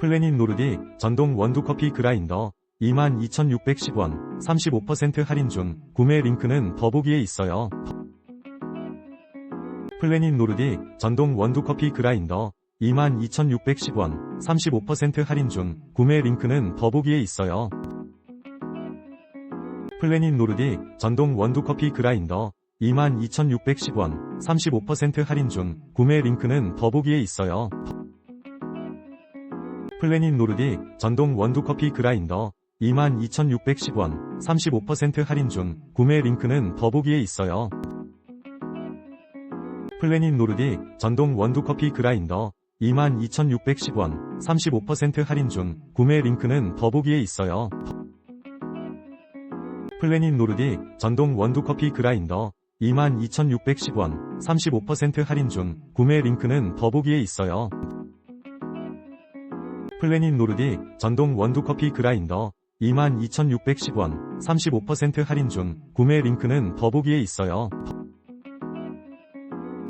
플래닛 노르디 전동 원두 커피 그라인더 22,610원 35% 할인 중 구매 링크는 더보기에 있어요. 플래닛 노르디 전동 원두 커피 그라인더 22,610원 35% 할인 중 구매 링크는 더보기에 있어요. 플래닛 노르디 전동 원두 커피 그라인더 22,610원 35% 할인 중 구매 링크는 더보기에 있어요. 플래닛 노르디 전동 원두 커피 그라인더 22,610원 35% 할인 중 구매 링크는 더보기에 있어요. 플래닛 노르디 전동 원두 커피 그라인더 22,610원 35% 할인 중 구매 링크는 더보기에 있어요. 플래닛 노르디 전동 원두 커피 그라인더 22,610원 35% 할인 중 구매 링크는 더보기에 있어요. 플래닛 노르디 전동 원두커피 그라인더 22,610원 35% 할인 중 구매 링크는 더보기에 있어요.